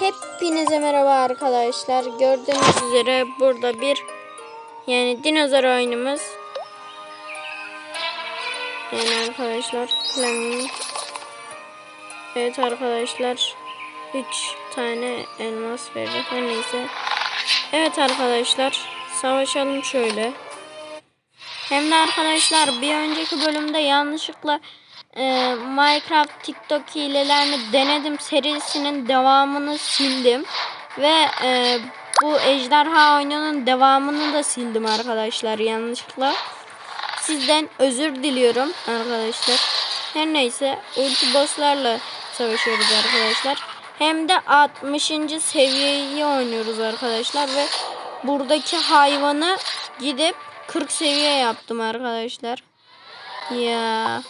Hepinize merhaba arkadaşlar. Gördüğünüz üzere burada bir yani dinozor oyunumuz. Yani arkadaşlar Flaming. Evet arkadaşlar 3 tane elmas verir. Her neyse. Evet arkadaşlar savaşalım şöyle. Hem de arkadaşlar bir önceki bölümde yanlışlıkla e, Minecraft TikTok hilelerini denedim serisinin devamını sildim. Ve e, bu ejderha oyununun devamını da sildim arkadaşlar yanlışlıkla. Sizden özür diliyorum arkadaşlar. Her neyse ulti bosslarla savaşıyoruz arkadaşlar. Hem de 60. seviyeyi oynuyoruz arkadaşlar ve buradaki hayvanı gidip 40 seviye yaptım arkadaşlar. Ya.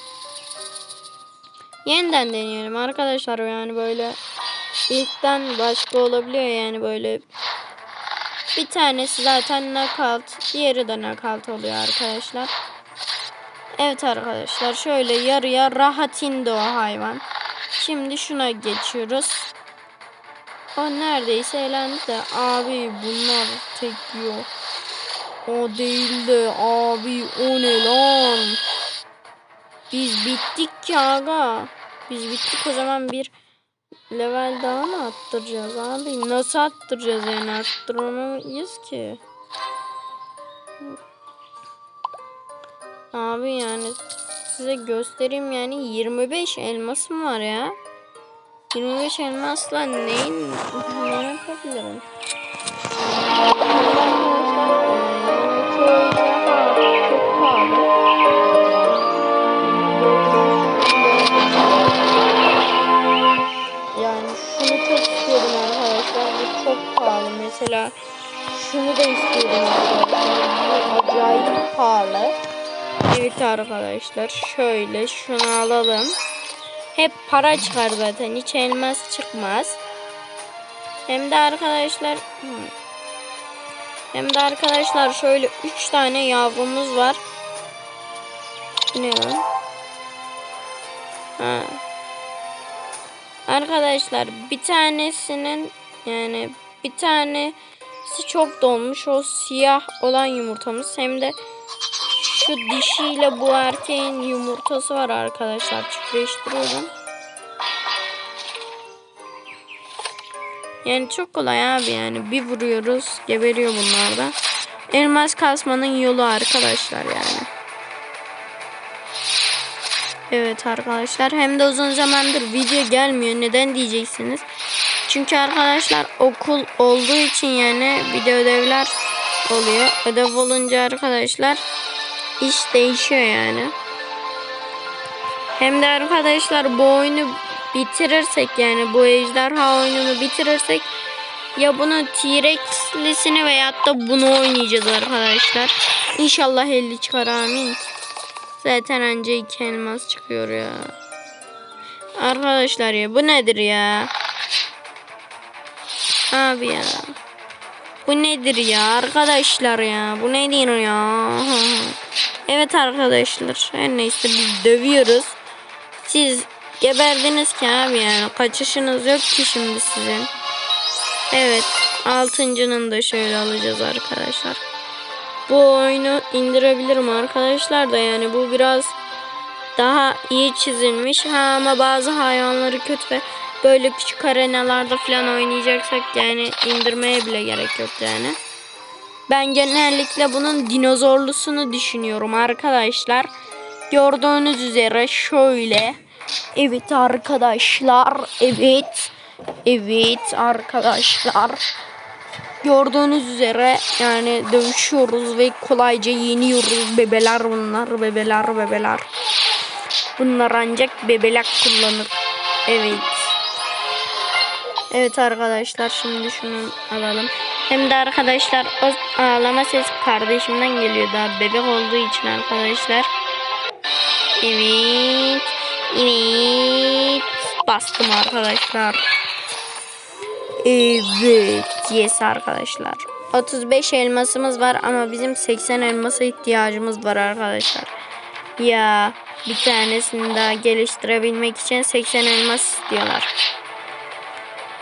Yeniden deneyelim arkadaşlar yani böyle ilkten başka olabiliyor yani böyle bir tanesi zaten knockout diğeri de knockout oluyor arkadaşlar. Evet arkadaşlar şöyle yarıya rahat indi o hayvan. Şimdi şuna geçiyoruz. O neredeyse elendi de abi bunlar tek yiyor. O değil de abi o ne lan? Biz bittik ki aga. Biz bittik o zaman bir level daha mı attıracağız abi? Nasıl attıracağız yani arttıramayız ki. Abi yani size göstereyim yani 25 elmasım var ya. 25 elmasla neyin ne yapabilirim? Arkadaşlar şöyle şunu alalım. Hep para çıkar zaten. Hiç elmas çıkmaz. Hem de arkadaşlar hmm. hem de arkadaşlar şöyle 3 tane yavrumuz var. Ne lan? Ha. Arkadaşlar bir tanesinin yani bir tanesi çok dolmuş o siyah olan yumurtamız hem de şu dişiyle bu erkeğin yumurtası var arkadaşlar çiftleştiriyorum. Yani çok kolay abi yani bir vuruyoruz geberiyor bunlar da. Elmas kasmanın yolu arkadaşlar yani. Evet arkadaşlar hem de uzun zamandır video gelmiyor. Neden diyeceksiniz? Çünkü arkadaşlar okul olduğu için yani bir de ödevler oluyor. Ödev olunca arkadaşlar iş değişiyor yani. Hem de arkadaşlar bu oyunu bitirirsek yani bu ejderha oyununu bitirirsek ya bunu T-Rex'lisini veyahut da bunu oynayacağız arkadaşlar. İnşallah 50 çıkar amin. Zaten anca iki elmas çıkıyor ya. Arkadaşlar ya bu nedir ya? Abi ya. Bu nedir ya arkadaşlar ya? Bu nedir ya? Evet arkadaşlar. Her neyse biz dövüyoruz. Siz geberdiniz ki abi yani. Kaçışınız yok ki şimdi sizin. Evet. Altıncının da şöyle alacağız arkadaşlar. Bu oyunu indirebilirim arkadaşlar da yani bu biraz daha iyi çizilmiş. Ha ama bazı hayvanları kötü ve böyle küçük arenalarda falan oynayacaksak yani indirmeye bile gerek yok yani. Ben genellikle bunun dinozorlusunu düşünüyorum arkadaşlar. Gördüğünüz üzere şöyle. Evet arkadaşlar. Evet. Evet arkadaşlar. Gördüğünüz üzere yani dövüşüyoruz ve kolayca yeniyoruz. Bebeler bunlar. Bebeler bebeler. Bunlar ancak bebelek kullanır. Evet. Evet arkadaşlar şimdi şunu alalım. Hem de arkadaşlar o ağlama ses kardeşimden geliyor daha bebek olduğu için arkadaşlar. Evet. Evet. Bastım arkadaşlar. Evet. Yes arkadaşlar. 35 elmasımız var ama bizim 80 elmasa ihtiyacımız var arkadaşlar. Ya bir tanesini daha geliştirebilmek için 80 elmas istiyorlar.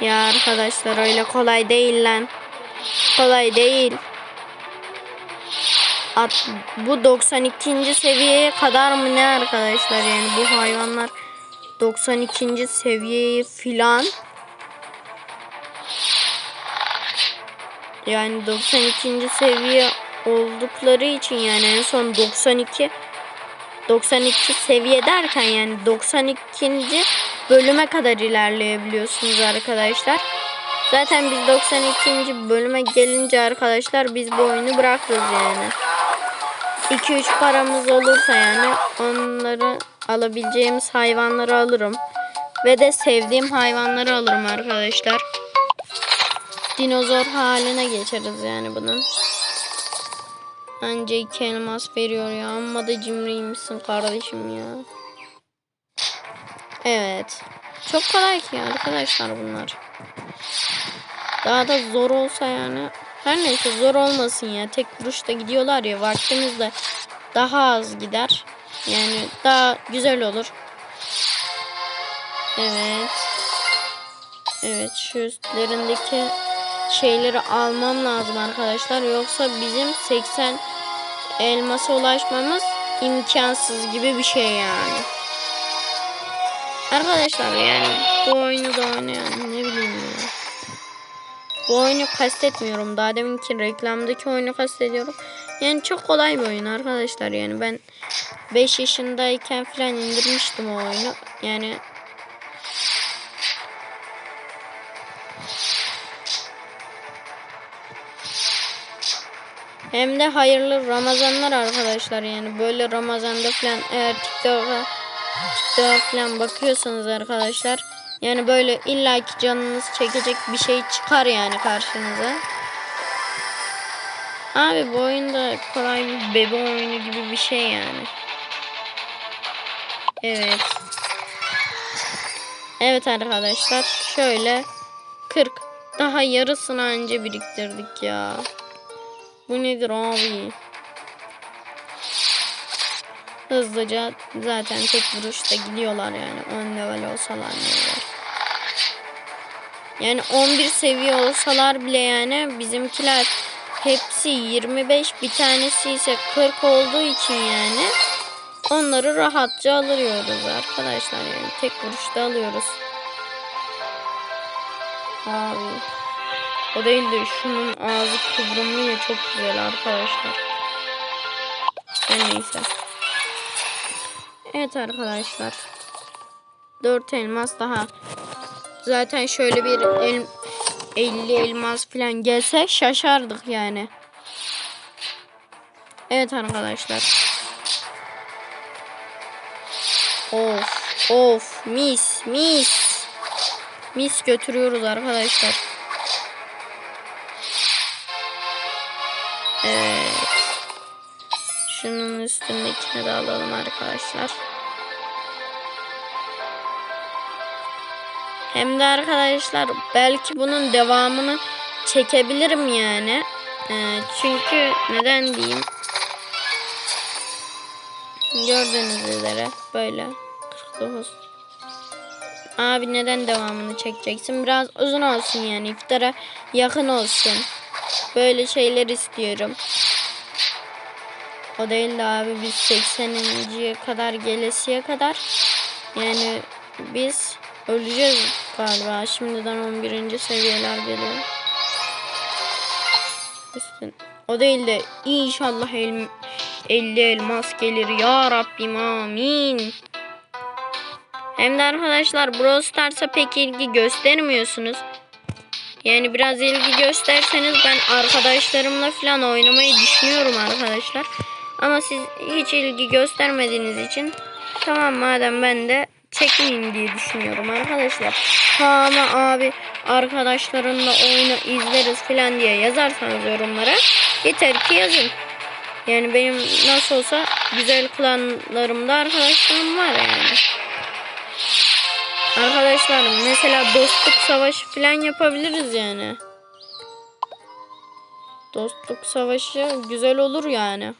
Ya arkadaşlar öyle kolay değil lan. Kolay değil. At, bu 92. seviyeye kadar mı ne arkadaşlar yani bu hayvanlar 92. seviyeyi filan yani 92. seviye oldukları için yani en son 92 92 seviye derken yani 92. bölüme kadar ilerleyebiliyorsunuz arkadaşlar. Zaten biz 92. bölüme gelince arkadaşlar biz bu oyunu bırakırız yani. 2-3 paramız olursa yani onları alabileceğimiz hayvanları alırım. Ve de sevdiğim hayvanları alırım arkadaşlar. Dinozor haline geçeriz yani bunun. Anca iki elmas veriyor ya. Amma da cimriymişsin kardeşim ya. Evet. Çok kolay ki arkadaşlar bunlar. Daha da zor olsa yani. Her neyse zor olmasın ya. Tek vuruşta gidiyorlar ya. Vaktimiz de daha az gider. Yani daha güzel olur. Evet. Evet şu üstlerindeki şeyleri almam lazım arkadaşlar. Yoksa bizim 80 elmasa ulaşmamız imkansız gibi bir şey yani. Arkadaşlar yani bu oyunu da oynayan ne bileyim ya. Bu oyunu kastetmiyorum. Daha deminki reklamdaki oyunu kastediyorum. Yani çok kolay bir oyun arkadaşlar. Yani ben 5 yaşındayken falan indirmiştim o oyunu. Yani Hem de hayırlı Ramazanlar arkadaşlar yani böyle Ramazan'da falan eğer TikTok'a TikTok'a falan bakıyorsanız arkadaşlar yani böyle illaki canınız çekecek bir şey çıkar yani karşınıza. Abi bu oyunda kolay bir bebe oyunu gibi bir şey yani. Evet. Evet arkadaşlar şöyle 40 daha yarısını anca biriktirdik ya. Bu nedir abi? Hızlıca zaten tek vuruşta gidiyorlar yani 10 level olsalar ne olur. Yani 11 seviye olsalar bile yani bizimkiler hepsi 25 bir tanesi ise 40 olduğu için yani onları rahatça alıyoruz arkadaşlar yani tek vuruşta alıyoruz. Abi. O değil de şunun ağzı kıvrımlı çok güzel arkadaşlar. Neyse. Evet arkadaşlar. 4 elmas daha. Zaten şöyle bir el, 50 elmas falan gelse şaşardık yani. Evet arkadaşlar. Of of mis mis. Mis götürüyoruz arkadaşlar. Evet. Şunun üstündekini de alalım arkadaşlar. Hem de arkadaşlar belki bunun devamını çekebilirim yani. Ee, çünkü neden diyeyim. Gördüğünüz üzere böyle 49. Abi neden devamını çekeceksin? Biraz uzun olsun yani iftara yakın olsun. Böyle şeyler istiyorum. O değil de abi biz 80. kadar gelesiye kadar yani biz öleceğiz galiba. Şimdiden 11. seviyeler geliyor. Üstün. O değil de inşallah el, 50 elmas gelir ya Rabbim amin. Hem de arkadaşlar Brawl Stars'a pek ilgi göstermiyorsunuz. Yani biraz ilgi gösterseniz ben arkadaşlarımla falan oynamayı düşünüyorum arkadaşlar. Ama siz hiç ilgi göstermediğiniz için tamam madem ben de çekmeyeyim diye düşünüyorum arkadaşlar. Ha ama abi arkadaşlarınla oyunu izleriz falan diye yazarsanız yorumlara yeter ki yazın. Yani benim nasıl olsa güzel klanlarımda arkadaşlarım var yani. Arkadaşlar mesela dostluk savaşı falan yapabiliriz yani. Dostluk savaşı güzel olur yani.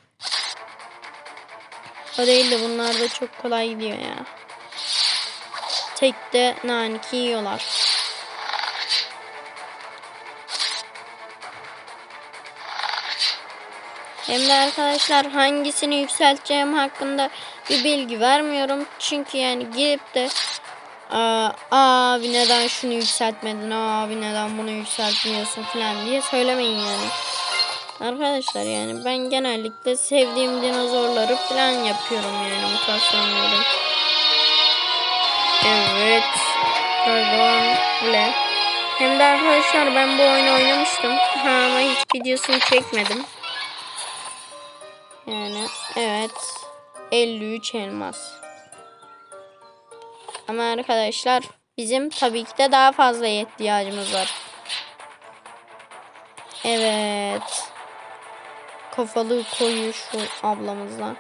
O değil de bunlar da çok kolay gidiyor ya. Tek de naniki yiyorlar. Hem de arkadaşlar hangisini yükselteceğim hakkında bir bilgi vermiyorum. Çünkü yani girip de Aa, abi neden şunu yükseltmedin aa abi neden bunu yükseltmiyorsun falan diye söylemeyin yani. Arkadaşlar yani ben genellikle sevdiğim dinozorları falan yapıyorum yani mutasyonları. Evet. Dragon Bile. Hem de arkadaşlar ben bu oyunu oynamıştım. Ha, ama hiç videosunu çekmedim. Yani evet. 53 elmas. Ama arkadaşlar bizim tabii ki de daha fazla ihtiyacımız var. Evet. Kafalı koyu şu ablamızla.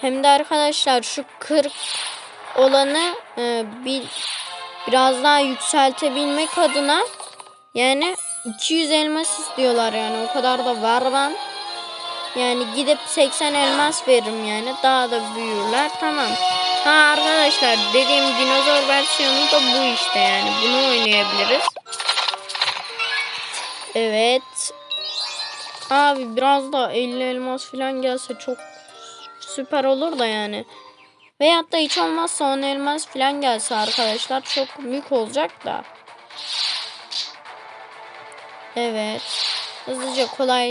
Hem de arkadaşlar şu 40 olanı e, bir biraz daha yükseltebilmek adına yani 200 elmas istiyorlar yani o kadar da var ben. Yani gidip 80 elmas veririm yani daha da büyürler tamam. Ha arkadaşlar dediğim dinozor versiyonu da bu işte yani bunu oynayabiliriz. Evet. Abi biraz da 50 elmas falan gelse çok süper olur da yani. Veyahut da hiç olmazsa 10 elmas falan gelse arkadaşlar çok mük olacak da. Evet. Hızlıca kolay